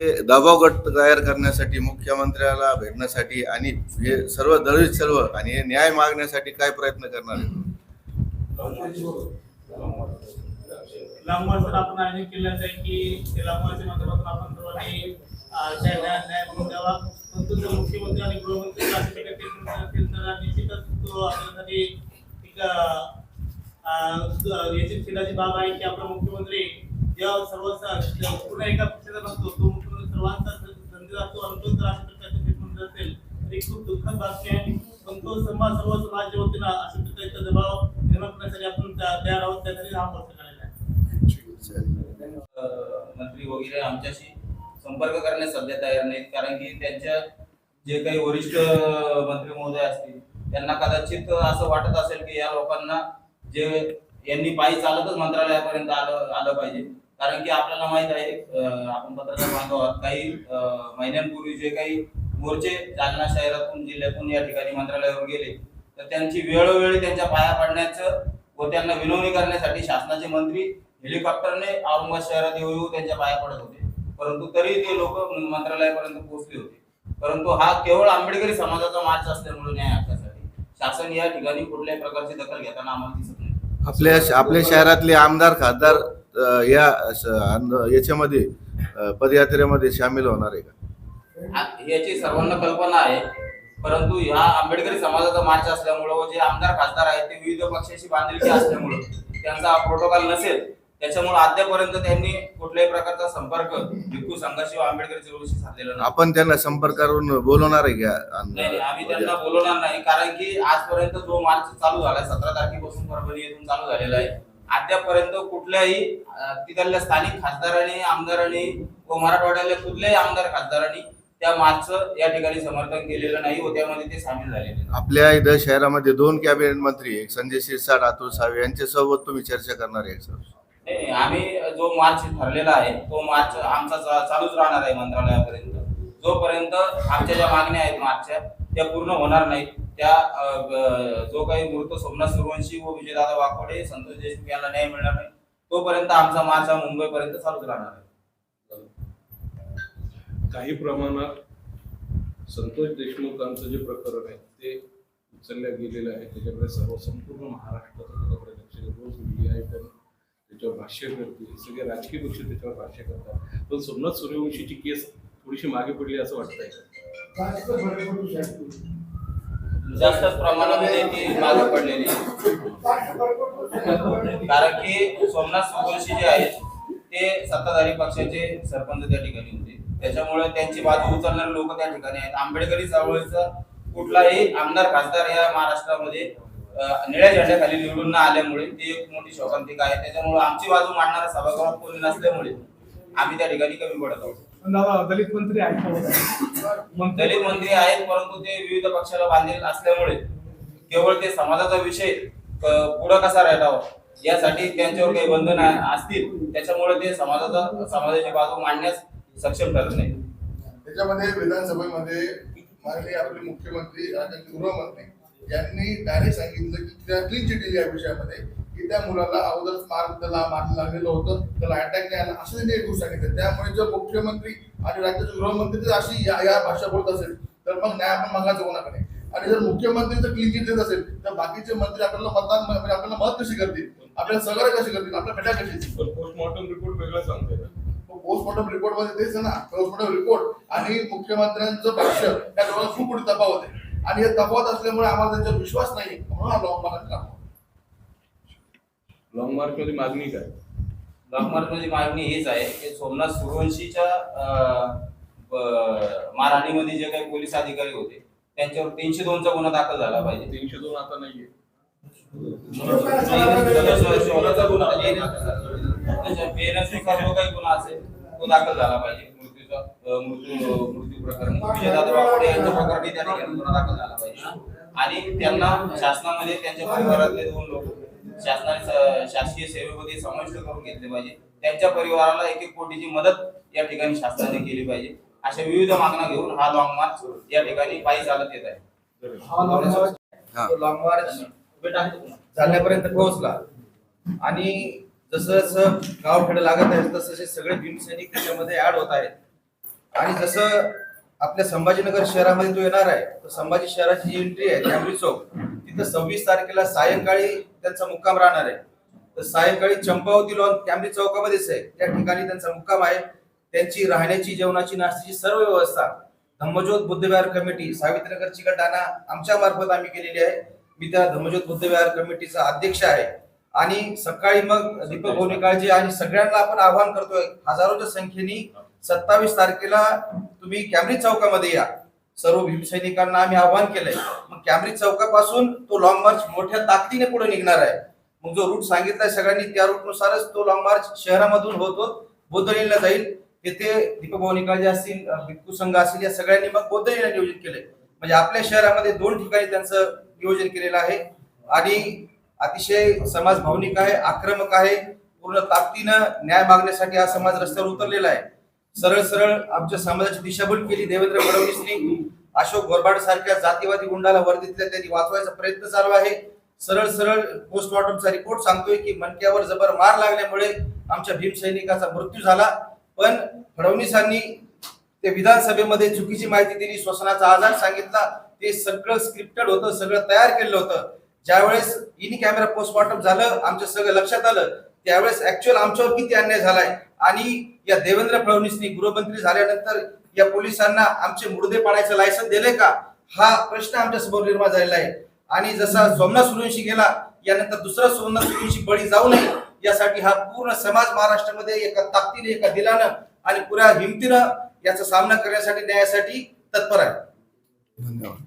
दबाव गट तयार करण्यासाठी मुख्यमंत्र्याला भेटण्यासाठी आणि हे सर्व दलित सर्व आणि हे न्याय मागण्यासाठी काय प्रयत्न करणार आहे आपण म्हणून मुख्यमंत्री आणि गृहमंत्री बाब आहे की आपला मुख्यमंत्री जेव्हा सर्व पूर्ण एका पक्षाचा नसतो तो सर्वांचा संधी असतो आणि तो अशा प्रकारचे ट्रीटमेंट असेल तर खूप दुःखद बातमी आहे. पण समाज सर्व समाजाच्या वतीनं अशा प्रकारचा दबाव निर्माण करण्यासाठी आपण तयार आहोत त्यासाठी हा मोर्चा करायचा आहे. मंत्री वगैरे आमच्याशी संपर्क करण्यास सध्या तयार नाहीत कारण की त्यांच्या जे काही वरिष्ठ मंत्री महोदय असतील त्यांना कदाचित असं वाटत असेल की या लोकांना जे यांनी पायी चालतच मंत्रालयापर्यंत आलं आलं पाहिजे. कारण की आपल्याला माहीत आहे आपण पत्रकार बांधव आहोत काही महिन्यांपूर्वी जे काही मोर्चे जालना शहरातून जिल्ह्यातून या ठिकाणी मंत्रालयावर गेले तर त्यांची वेळोवेळी त्यांच्या पाया पडण्याचं व त्यांना विनवणी करण्यासाठी शासनाचे मंत्री हेलिकॉप्टरने औरंगाबाद शहरात येऊ येऊ त्यांच्या पाया पडत होते. परंतु तरी ते लोक मंत्रालयापर्यंत पोहोचले होते. परंतु हा केवळ आंबेडकरी समाजाचा मार्च असल्यामुळे न्याय हक्कासाठी शासन या ठिकाणी कुठल्याही प्रकारची दखल घेताना आम्हाला दिसत नाही. आपल्या आपल्या शहरातले आमदार खासदार या याच्यामध्ये पदयात्रेमध्ये सामील होणार आहे का? याची सर्वांना कल्पना आहे. परंतु ह्या आंबेडकरी समाजाचा मार्च असल्यामुळं व जे आमदार खासदार आहेत ते विविध पक्षाशी बांधिलकी असल्यामुळं त्यांचा प्रोटोकॉल नसेल. त्याच्यामुळे अद्यापर्यंत त्यांनी कुठल्याही प्रकारचा संपर्क भिक्खू संघाशी आंबेडकरी चळवळीशी साधलेला नाही. आपण त्यांना संपर्क करून बोलवणार आहे का? नाही आम्ही त्यांना बोलवणार नाही. कारण की आजपर्यंत जो मार्च चालू झालाय सतरा तारखेपासून परभणी येथून चालू झालेला आहे. अद्यापर्यंत कुठल्याही तिथल्या स्थानिक खासदारांनी आमदारांनी व मराठवाड्यातल्या कुठल्याही आमदार खासदारांनी त्या मार्चचं या ठिकाणी समर्थन केलेलं नाही व त्यामध्ये ते सामील झालेले. आपल्या इथं शहरामध्ये दोन कॅबिनेट मंत्री एक संजय शिरसाट अतुल सावे यांच्यासोबत तुम्ही चर्चा करणार आहे सर. आम्ही जो मार्च ठरलेला आहे तो मार्च आमचा चालूच राहणार आहे मंत्रालयापर्यंत. जोपर्यंत आमच्या ज्या मागण्या आहेत मार्चच्या त्या पूर्ण होणार नाहीत. त्या जो काही मृत सोमनाथ सूर्यवंशी व विजयदादा वाकोडे संतोष देशमुख यांना न्याय मिळणार नाही तोपर्यंत आमचा मार्च हा मुंबईपर्यंत चालूच राहणार आहे. काही प्रमाणात संतोष देशमुखांचं जे प्रकरण आहे ते उचलल्या गेलेलं आहे. त्याच्याकडे सर्व संपूर्ण आहे. रोज मीडिया पण त्याच्यावर भाष्य करते. हे सगळे राजकीय पक्ष त्याच्यावर भाष्य करतात. पण सोमनाथ सूर्यवंशीची केस थोडीशी मागे पडली असं वाटतंय. जास्तच प्रमाणामध्ये ती मागे पडलेली आहे. कारण की सोमनाथ सूर्यवंशी जे आहेत ते सत्ताधारी पक्षाचे सरपंच त्या ठिकाणी होते. त्याच्यामुळे त्यांची बाजू उचलणारे लोक त्या ठिकाणी आहेत. आंबेडकरी चळवळीचा कुठलाही आमदार खासदार या महाराष्ट्रामध्ये निळ्या झेंड्याखाली निवडून न आल्यामुळे ती एक मोठी शोकांतिका आहे. त्याच्यामुळे आमची बाजू मांडणारा सभागृहात कोणी नसल्यामुळे आम्ही त्या ठिकाणी कमी पडत आहोत. दादा दलित मंत्री आहेत दलित मंत्री आहेत परंतु ते विविध पक्षाला बांधील असल्यामुळे केवळ ते समाजाचा विषय क- पुढं कसा राहावा यासाठी त्यांच्यावर काही बंधन आ- असतील त्याच्यामुळे ते समाजाचा समाजाची बाजू मांडण्यास सक्षम ठरत नाही. त्याच्यामध्ये विधानसभेमध्ये माननीय आपले मुख्यमंत्री गृहमंत्री यांनी डायरेक्ट सांगितलं की क्लीन चिट या विषयामध्ये की त्या मुलाला अगोदरच मार त्याला मार लागलेलं होतं. त्याला अटॅक नाही आला. असं त्यांनी एक गोष्ट सांगितलं. त्यामुळे जर मुख्यमंत्री आणि राज्याचे गृहमंत्री जर अशी या या भाषा बोलत असेल तर मग न्याय आपण मागायचं कोणाकडे? आणि जर मुख्यमंत्री जर क्लीन चिट देत असेल तर बाकीचे मंत्री आपल्याला मतदान म्हणजे आपल्याला मत कशी करतील? आपल्याला सहकार्य कशी करतील? आपल्याला भेटा कशी पोस्टमॉर्टम रिपोर्ट वेगळा सांगतोय ना. पोस्टमॉर्टम रिपोर्टमध्ये तेच ना. पोस्टमॉर्टम रिपोर्ट आणि मुख्यमंत्र्यांचं भाष्य या दोघांना खूप मोठी तफावत आहे. आणि हे तफावत असल्यामुळे आम्हाला त्यांच्यावर विश्वास नाही म्हणून हा लॉंग मार्च टाकला. लॉंग मार्च मध्ये मागणी काय लॉकमार्कमध्ये मागणी हीच आहे की सोमनाथ सूर्यवंशीच्या मारहाणीमध्ये जे काही पोलीस अधिकारी होते त्यांच्यावर तीनशे दोनचा गुन्हा दाखल झाला पाहिजे. तीनशे दोन आता नाहीये. गुन्हा त्याच्या बेनस्वीकार जो काही गुन्हा असेल तो दाखल झाला पाहिजे मृत्यूचा मृत्यू मृत्यू प्रकरणी विजयदादा वाकोडे यांच्या प्रकरणी त्या ठिकाणी गुन्हा दाखल झाला पाहिजे आणि त्यांना शासनामध्ये त्यांच्या परिवारातले दोन लोक शासनाने शासकीय सेवेमध्ये समाविष्ट करून घेतले पाहिजे. त्यांच्या परिवाराला एक एक कोटीची मदत या ठिकाणी शासनाने केली पाहिजे. अशा विविध मागण्या घेऊन हा लॉंग मार्च या ठिकाणी पायी चालत येत आहे. हा. लॉंग मार्च जालन्यापर्यंत पोहोचला. आणि जसं जसं गाव खेडे लागत आहे तसं तसे सगळे भीमसैनिक त्याच्यामध्ये ऍड होत आहेत. आणि जसं आपल्या संभाजीनगर शहरामध्ये तो येणार आहे तर संभाजी शहराची जी एंट्री आहे कॅम्ब्रिज चौक. तर सव्वीस तारखेला सायंकाळी त्यांचा मुक्काम राहणार आहे. तर सायंकाळी चंपावती लॉन कॅम्ब्रिज चौकामध्येच आहे. त्या ठिकाणी त्यांचा मुक्काम आहे. त्यांची राहण्याची जेवणाची नाश्त्याची सर्व व्यवस्था धम्मज्योत बुद्धविहार कमिटी सावित्रीनगर गटाना आमच्या मार्फत आम्ही केलेली आहे. मी त्या धम्मज्योत बुद्धविहार कमिटीचा अध्यक्ष आहे. आणि सकाळी मग दीपक भोनिकाळजी आणि सगळ्यांना आपण आवाहन करतोय हजारोच्या संख्येने सत्तावीस तारखेला तुम्ही कॅम्ब्रिज चौकामध्ये या. सर्व भीमसैनिकांना आम्ही आवाहन केलंय. मग कॅम्ब्रिज चौकापासून तो लॉंग मार्च मोठ्या ताकदीने पुढे निघणार आहे. मग जो रूट सांगितलाय सगळ्यांनी त्या रूटनुसारच तो लॉंग मार्च शहरामधून होतो होत जाईल. तिथे दीपभवनिका जे असतील भिक्खू संघ असतील या सगळ्यांनी मग बोधडीला नियोजित केलंय. म्हणजे आपल्या शहरामध्ये दोन ठिकाणी त्यांचं नियोजन केलेलं आहे. आणि अतिशय समाज भावनिक आहे आक्रमक आहे पूर्ण ताकदीनं न्याय मागण्यासाठी हा समाज रस्त्यावर उतरलेला आहे. सरळ सरळ आमच्या समाजाची दिशाभूल केली. देवेंद्र फडणवीसनी अशोक गोरबाड सारख्या जातीवादी गुंडाला वर्दीतल्या त्यांनी वाचवायचा प्रयत्न चालू आहे. सरळ सरळ पोस्टमॉर्टमचा रिपोर्ट सांगतोय की मनक्यावर जबर मार लागल्यामुळे आमच्या भीमसैनिकाचा मृत्यू झाला. पण फडणवीसांनी ते विधानसभेमध्ये चुकीची माहिती दिली. श्वसनाचा आजार सांगितला. ते सगळं स्क्रिप्टेड होतं सगळं तयार केलं होतं. ज्यावेळेस इन कॅमेरा पोस्टमॉर्टम झालं आमच्या सगळं लक्षात आलं. त्यावेळेस ऍक्च्युअल आमच्यावर किती अन्याय झालाय? आणि या देवेंद्र फडणवीसनी गृहमंत्री झाल्यानंतर या पोलिसांना आमचे मुर्दे पाडायचं लायसन दिले का? हा प्रश्न आमच्यासमोर निर्माण झालेला आहे. आणि जसा सोमनाथ सूर्यवंशी गेला यानंतर दुसरा सोमनाथ सूर्यवंशी बळी जाऊ नये यासाठी हा पूर्ण समाज महाराष्ट्रामध्ये एका ताकदीने एका दिलानं आणि पुऱ्या हिमतीनं याचा सामना करण्यासाठी न्यायासाठी तत्पर आहे. धन्यवाद.